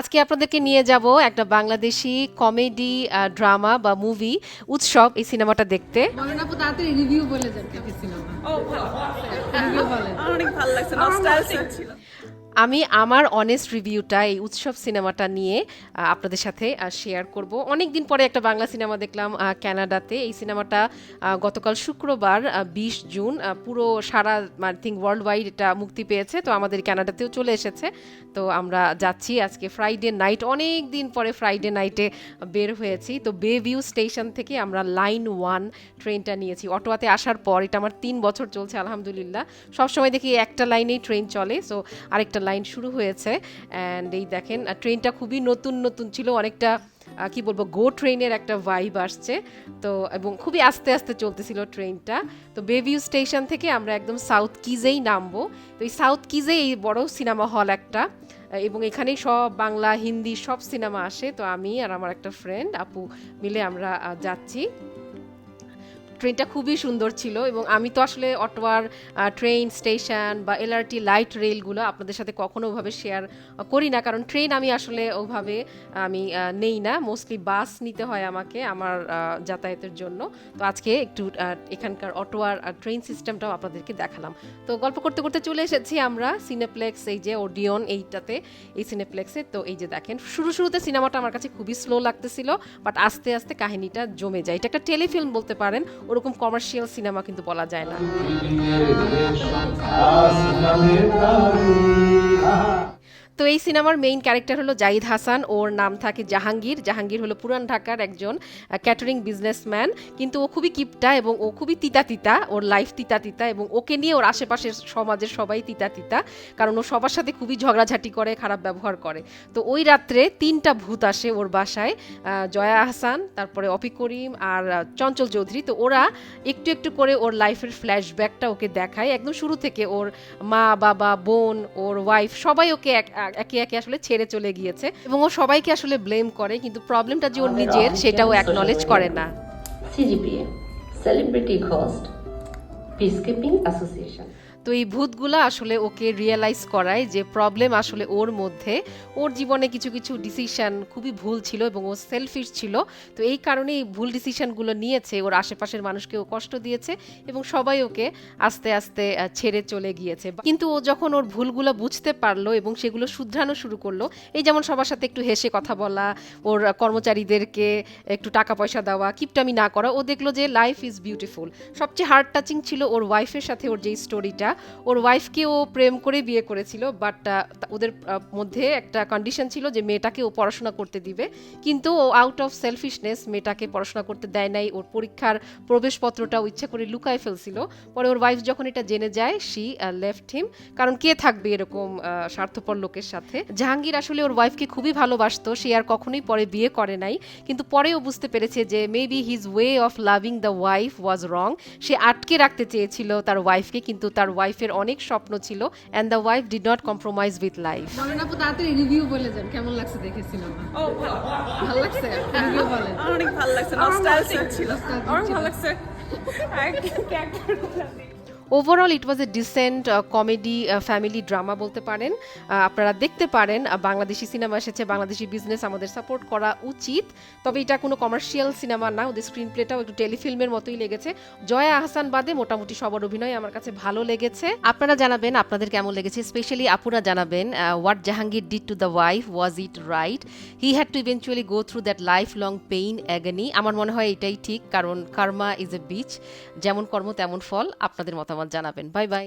আজকে আপনাদেরকে নিয়ে যাব একটা বাংলাদেশি কমেডি ড্রামা বা মুভি উৎসব এই সিনেমাটা দেখতে। বলেন আপু তাড়াতাড়ি রিভিউ বলে যান। সিনেমা ও ভালো। অনেক ভালো লাগছে নস্টালজিক ছিল। আমি আমার অনেস্ট রিভিউটা এই উৎসব সিনেমাটা নিয়ে আপনাদের সাথে শেয়ার করব। অনেক দিন পরে একটা বাংলা সিনেমা দেখলাম আহ, কানাডাতে এই সিনেমাটা গতকাল শুক্রবার বিশ জুন পুরো সারা আই থিঙ্ক ওয়ার্ল্ড ওয়াইড এটা মুক্তি পেয়েছে। তো আমাদের কানাডাতেও চলে এসেছে। তো আমরা যাচ্ছি আজকে ফ্রাইডে নাইট অনেক দিন পরে ফ্রাইডে নাইটে বের হয়েছি। তো বে ভিউ স্টেশন থেকে আমরা লাইন ওয়ান ট্রেনটা নিয়েছি। অটোয়াতে আসার পর এটা আমার তিন বছর চলছে আলহামদুলিল্লাহ। সবসময় দেখি একটা লাইনেই ট্রেন চলে। সো আরেকটা লাইন শুরু হয়েছে। অ্যান্ড এই দেখেন ট্রেনটা খুবই নতুন নতুন ছিল। অনেকটা কি বলব গো ট্রেনের একটা ভাইব আসছে। তো, এবং খুবই আস্তে আস্তে চলতেছিল ট্রেনটা তো বেভিউ স্টেশন থেকে আমরা একদম সাউথ কিজেই নামবো। তো এই সাউথ কিজে এই বড় সিনেমা হল একটা। এবং এখানেই সব বাংলা, হিন্দি সব সিনেমা আসে। তো আমি আর আমার একটা ফ্রেন্ড আপু মিলে আমরা যাচ্ছি। ট্রেনটা খুবই সুন্দর ছিল এবং আমি তো আসলে অটোয়ার ট্রেন স্টেশন বা এলআরটি লাইট রেলগুলো আপনাদের সাথে কখনো ওভাবে শেয়ার করি না। কারণ ট্রেন আমি আসলে ওভাবে, আমি নেই না। মোস্টলি বাস নিতে হয় আমাকে, আমার যাতায়াতের জন্য। তো আজকে একটু এখানকার অটোয়ার ট্রেন সিস্টেমটাও আপনাদেরকে দেখালাম। তো গল্প করতে করতে চলে এসেছি আমরা সিনেপ্লেক্স এই যে ওডিয়ন এইটাতে, এই সিনেপ্লেক্সে তো এই যে দেখেন, শুরু শুরুতে সিনেমাটা আমার কাছে খুবই স্লো লাগতেছিল বাট আস্তে আস্তে কাহিনীটা জমে যায়। এটা একটা টেলিফিল্ম বলতে পারেন ওরকম কমার্শিয়াল সিনেমা কিন্তু বলা যায় না। তো এই সিনেমার মেইন ক্যারেক্টার হলো জাহিদ হাসান। ওর নাম থাকে জাহাঙ্গীর। জাহাঙ্গীর হলো পুরান ঢাকার একজন ক্যাটারিং বিজনেসম্যান কিন্তু ও খুবই কিপটা এবং ও খুবই তিতা তিতা ওর লাইফ তিতা তিতা এবং ওকে নিয়ে ওর আশেপাশের সমাজের সবাই তিতা তিতা কারণ ও সবার সাথে খুবই ঝগড়াঝাটি করে, খারাপ ব্যবহার করে। তো ওই রাত্রে তিনটা ভূত আসে ওর বাসায় জয়া হাসান, তারপরে অপি করিম আর চঞ্চল চৌধুরী। তো ওরা একটু একটু করে ওর লাইফের ফ্ল্যাশব্যাকটা ওকে দেখায়। একদম শুরু থেকে ওর মা, বাবা, বোন, ওর ওয়াইফ সবাই ওকে এক- এক- একে আসলে ছেড়ে চলে গিয়েছে এবং ও সবাইকে আসলে ব্লেম করে কিন্তু প্রবলেমটা যে ওর নিজের সেটাও অ্যাকনলেজ করে না CGPA celebrity Ghost, peacekeeping Association. তো এই ভূতগুলা আসলে ওকে রিয়েলাইজ করায় যে প্রবলেম আসলে ওর মধ্যে। ওর জীবনে কিছু কিছু ডিসিশন খুবই ভুল ছিল এবং ও সেলফিশ ছিল। তো এই কারণে এই ভুল ডিসিশনগুলো নিয়েছে। ওর আশেপাশের মানুষকে ও কষ্ট দিয়েছে এবং সবাই ওকে আস্তে আস্তে ছেড়ে চলে গিয়েছে। কিন্তু ও যখন ওর ভুলগুলো বুঝতে পারল এবং সেগুলো শুধরানো শুরু করল, এই যেমন সবার সাথে একটু হেসে কথা বলা, ওর কর্মচারীদেরকে একটু টাকা পয়সা দেওয়া, কিপটামি না করা, ও দেখল যে লাইফ ইজ বিউটিফুল সবচেয়ে হার্ট টাচিং ছিল ওর ওয়াইফের সাথে ওর যে স্টোরিটা ওর ওয়াইফকে ও প্রেম করে বিয়ে করেছিল বাট ওদের মধ্যে একটা কন্ডিশন ছিল যে মেয়েটাকে ও পড়াশোনা করতে দিবে। কিন্তু ও আউট অফ সেলফিশনেস মেয়েটাকে পড়াশোনা করতে দেয় নাই। ওর পরীক্ষার প্রবেশপত্রটা ইচ্ছা করে লুকায় ফেলছিল। পরে ওর ওয়াইফ যখন এটা জেনে যায় শি লেফট হিম কারণ কে থাকবে এরকম স্বার্থপর লোকের সাথে? জাহাঙ্গীর আসলে ওর ওয়াইফকে খুবই ভালোবাসতো। সে আর কখনোই পরে বিয়ে করে নাই। কিন্তু পরে ও বুঝতে পেরেছে যে maybe his way of loving the wife was wrong সে আটকে রাখতে চেয়েছিল তার ওয়াইফকে কিন্তু তার ওয়াইফের অনেক স্বপ্ন ছিল and the wife did not compromise with life বলেন আপু তাড়াতাড়ি রিভিউ বলে যান কেমন লাগছে দেখে সিনেমা ও ভালো। ভালো লাগছে? রিভিউ বলেন। অনেক ভালো লাগছে নস্টালজিক ছিল। অনেক ভালো লাগছে। আর character overall it was a decent comedy family drama বলতে পারেন। আপনারা দেখতে পারেন বাংলাদেশি সিনেমা এসেছে, বাংলাদেশি বিজনেস আমাদের সাপোর্ট করা উচিত। তবে এটা কোনো কমার্শিয়াল সিনেমা না, ওদের স্ক্রিন প্লেটাও একটু টেলিফিল্মের মতোই লেগেছে। জয়া আহসান বাদে মোটামুটি সবার অভিনয় আমার কাছে ভালো লেগেছে। আপনারা জানাবেন আপনাদের কেমন লেগেছে স্পেশালি আপুরা জানাবেন what Jahangir did to the wife was it right he had to eventually go through that life long pain agony আমার মনে হয় এটাই ঠিক, কারণ কার্মা ইজ এ বিচ যেমন কর্ম, তেমন ফল, আপনাদের মতামত জানাবেন। Bye bye.